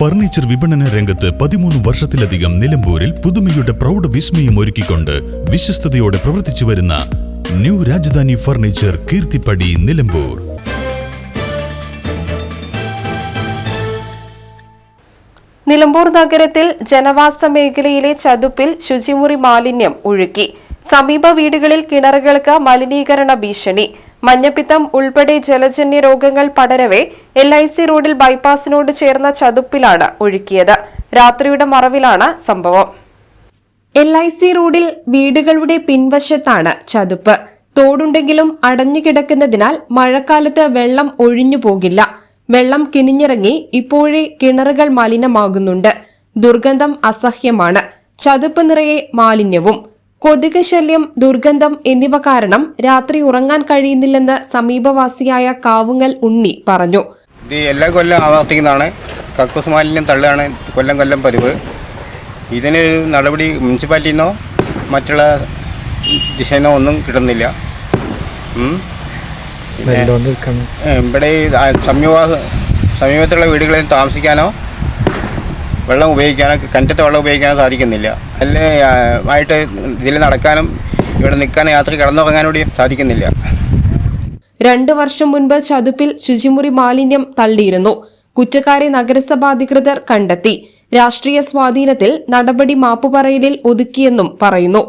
Furniture വിപണന രംഗത്ത് പതിമൂന്ന് വർഷത്തിലധികം നിലമ്പൂരിൽ പുതുമയുടെ പ്രൗഢ വിസ്മയം ഒരുക്കിക്കൊണ്ട് വിശ്വസ്തയോടെ പ്രവർത്തിച്ചു വരുന്ന ന്യൂ രാജധാനി ഫർണിച്ചർ കീർത്തിപ്പടി നിലമ്പൂർ. നിലമ്പൂർ നഗരത്തിൽ ജനവാസ മേഖലയിലെ ചതുപ്പിൽ ശുചിമുറി മാലിന്യം ഒഴുക്കി. സമീപ വീടുകളിൽ കിണറുകൾക്ക് മലിനീകരണ ഭീഷണി. മഞ്ഞപ്പിത്തം ഉൾപ്പെടെ ജലജന്യ രോഗങ്ങൾ പടരവെ എൽ ഐ സി റോഡിൽ ബൈപ്പാസിനോട് ചേർന്ന ചതുപ്പിലാണ് ഒഴുക്കിയത്. രാത്രിയുടെ മറവിലാണ് സംഭവം. എൽ ഐ സി റോഡിൽ വീടുകളുടെ പിൻവശത്താണ് ചതുപ്പ്. തോടുണ്ടെങ്കിലും അടഞ്ഞുകിടക്കുന്നതിനാൽ മഴക്കാലത്ത് വെള്ളം ഒഴിഞ്ഞു പോകില്ല. വെള്ളം കിനിഞ്ഞിറങ്ങി ഇപ്പോഴേ കിണറുകൾ മലിനമാകുന്നുണ്ട്. ദുർഗന്ധം അസഹ്യമാണ്. ചതുപ്പ് നിറയെ മാലിന്യവും കൊതുക് ശല്യം ദുർഗന്ധം എന്നിവ കാരണം രാത്രി ഉറങ്ങാൻ കഴിയുന്നില്ലെന്ന് സമീപവാസിയായ കാവുങ്ങൽ ഉണ്ണി പറഞ്ഞു. ഇത് എല്ലാ കൊല്ലം ആവർത്തിക്കുന്നതാണ്. കക്കൂസ് മാലിന്യം തള്ളുകയാണ് കൊല്ലം കൊല്ലം പതിവ്. ഇതിന് നടപടി മുനിസിപ്പാലിറ്റിയിൽ നിന്നോ മറ്റുള്ള ദിശയിൽ നിന്നോ ഒന്നും കിട്ടുന്നില്ല. ഇവിടെ സമീപ സമീപത്തുള്ള വീടുകളിൽ താമസിക്കാനോ വെള്ളം ഉപയോഗിക്കാനോ കിണറ്റത്തെ വെള്ളം ഉപയോഗിക്കാനോ സാധിക്കുന്നില്ല. അല്ല ആയിട്ട് ഇതിൽ നടക്കാനും ഇവിടെ നിൽക്കാനും യാത്ര കിടന്നുറങ്ങാനും കൂടി സാധിക്കുന്നില്ല. രണ്ടു വർഷം മുൻപ് ചതുപ്പിൽ ശുചിമുറി മാലിന്യം തള്ളിയിരുന്നു. കുറ്റക്കാരെ നഗരസഭാ അധികൃതർ കണ്ടെത്തി. രാഷ്ട്രീയ സ്വാധീനത്തിൽ നടപടി മാപ്പുപറയലിൽ ഒതുക്കിയെന്നും പറയുന്നു.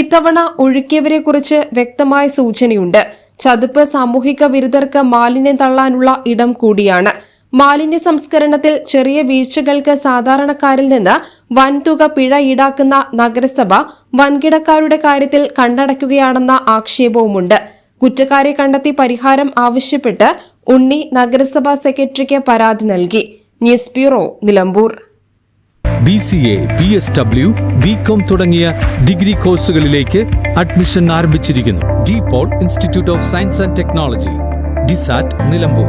ഇത്തവണ ഒഴുക്കിയവരെക്കുറിച്ച് വ്യക്തമായ സൂചനയുണ്ട്. ചതുപ്പ് സാമൂഹിക വിരുദ്ധർക്ക് മാലിന്യം തള്ളാനുള്ള ഇടം കൂടിയാണ്. മാലിന്യ സംസ്കരണത്തിൽ ചെറിയ വീഴ്ചകൾക്ക് സാധാരണക്കാരിൽ നിന്ന് വൻതുക പിഴ ഈടാക്കുന്ന നഗരസഭ വൻകിടക്കാരുടെ കാര്യത്തിൽ കണ്ണടയ്ക്കുകയാണെന്ന ആക്ഷേപവുമുണ്ട്. കുറ്റക്കാരെ കണ്ടെത്തി പരിഹാരം ആവശ്യപ്പെട്ട് ഉണ്ണി നഗരസഭാ സെക്രട്ടറിക്ക് പരാതി നൽകി. News bureau Nilambur. B C A B S W B com തുടങ്ങിയ ഡിഗ്രി കോഴ്സുകളിലേക്ക് അഡ്മിഷൻ ആരംഭിച്ചിരിക്കുന്നു. De Paul institute of science and technology DISAT Nilambur.